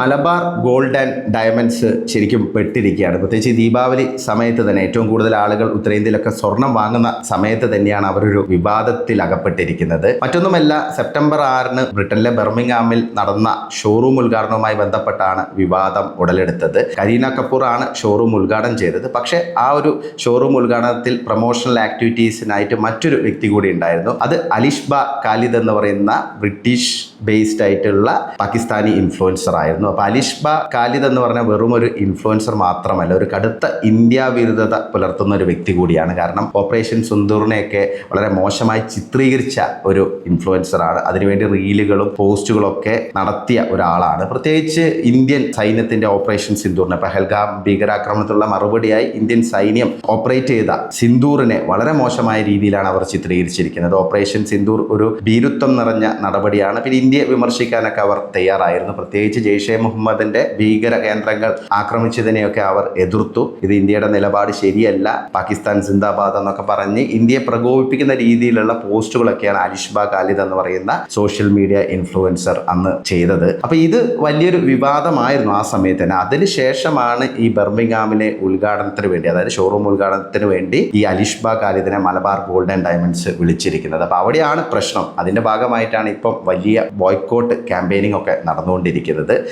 Malabar gold and diamonds ശരിക്കും പെട്ടിരിക്കുകയാണ്. പ്രത്യേകിച്ച് ദീപാവലി സമയത്ത് തന്നെ ഏറ്റവും കൂടുതൽ ആളുകൾ ഉത്തരേന്ത്യയിലൊക്കെ സ്വർണം വാങ്ങുന്ന സമയത്ത് തന്നെയാണ് അവരൊരു വിവാദത്തിൽ അകപ്പെട്ടിരിക്കുന്നത് മറ്റൊന്നുമല്ല സെപ്റ്റംബർ ആറിന് ബ്രിട്ടനിലെ ബെർമിംഗാമിൽ നടന്ന ഷോറൂം ഉദ്ഘാടനവുമായി ബന്ധപ്പെട്ടാണ് വിവാദം ഉടലെടുത്തത്. കരീന കപൂർ ആണ് ഷോറൂം ഉദ്ഘാടനം ചെയ്തത്. പക്ഷേ ആ ഒരു ഷോറൂം ഉദ്ഘാടനത്തിൽ പ്രൊമോഷണൽ ആക്ടിവിറ്റീസിനായിട്ട് മറ്റൊരു വ്യക്തി കൂടി ഉണ്ടായിരുന്നു. അത് അലിഷ്ബ കാലിദ് എന്ന് പറയുന്ന ബ്രിട്ടീഷ് ബേസ്ഡ് ആയിട്ടുള്ള പാകിസ്ഥാനി ഇൻഫ്ലുവൻസർ ആയിരുന്നു. അപ്പോൾ അലിഷ്ബ കാലിദ് എന്ന് പറഞ്ഞാൽ വെറും ഒരു ഇൻഫ്ലുവൻസർ മാത്രമല്ല ഒരു കടുത്ത ഇന്ത്യ വിരുദ്ധത പുലർത്തുന്ന ഒരു വ്യക്തി കൂടിയാണ്. കാരണം ഓപ്പറേഷൻ സുന്ദൂറിനെയൊക്കെ വളരെ മോശമായി ചിത്രീകരിച്ച ഒരു ഇൻഫ്ലുവൻസറാണ് അതിനുവേണ്ടി റീലുകളും പോസ്റ്റുകളും ഒക്കെ നടത്തിയ ഒരാളാണ്. പ്രത്യേകിച്ച് ഇന്ത്യൻ സൈന്യത്തിന്റെ ഓപ്പറേഷൻ സിന്ദൂറിനെ. പെഹൽഗാം ഭീകരാക്രമണത്തിലുള്ള മറുപടിയായി ഇന്ത്യൻ സൈന്യം ഓപ്പറേറ്റ് ചെയ്ത സിന്ദൂറിനെ വളരെ മോശമായ രീതിയിലാണ് അവർ ചിത്രീകരിച്ചിരിക്കുന്നത്. ഓപ്പറേഷൻ സിന്ദൂർ ഒരു ഭീരുത്വം നിറഞ്ഞ നടപടിയാണ്. പിന്നെ ഇന്ത്യയെ വിമർശിക്കാനൊക്കെ അവർ തയ്യാറായിരുന്നു. പ്രത്യേകിച്ച് ജെയ്ഷെ മുഹമ്മദിന്റെ ഭീകര കേന്ദ്രങ്ങൾ ആക്രമിച്ചതിനെയൊക്കെ അവർ എതിർത്തു. ഇത് ഇന്ത്യയുടെ നിലപാട് ശരിയല്ല. പാകിസ്ഥാൻ സിന്ദാബാദ് എന്നൊക്കെ പറഞ്ഞ് ഇന്ത്യയെ പ്രകോപിപ്പിക്കുന്ന രീതിയിലുള്ള പോസ്റ്റുകളൊക്കെയാണ് അലിഷ്ബ ഖാലിദ് എന്ന് പറയുന്ന സോഷ്യൽ മീഡിയ ഇൻഫ്ലുവൻസർ അന്ന് ചെയ്തത്. അപ്പൊ ഇത് വലിയൊരു വിവാദമായിരുന്നു ആ സമയത്ത് തന്നെ. അതിനുശേഷമാണ് ഈ ബർമിംഗാമിലെ ഉദ്ഘാടനത്തിന് വേണ്ടി അതായത് ഷോറൂം ഉദ്ഘാടനത്തിന് വേണ്ടി ഈ അലിഷ്ബ ഖാലിദിനെ മലബാർ ഗോൾഡ് ആൻഡ് ഡയമണ്ട്സ് വിളിച്ചിരിക്കുന്നത്. അപ്പൊ അവിടെയാണ് പ്രശ്നം. അതിന്റെ ഭാഗമായിട്ടാണ് ഇപ്പം വലിയ ബോയ്ക്കോട്ട് ക്യാമ്പയിനിങ് ഒക്കെ നടന്നുകൊണ്ടിരിക്കുന്നത്.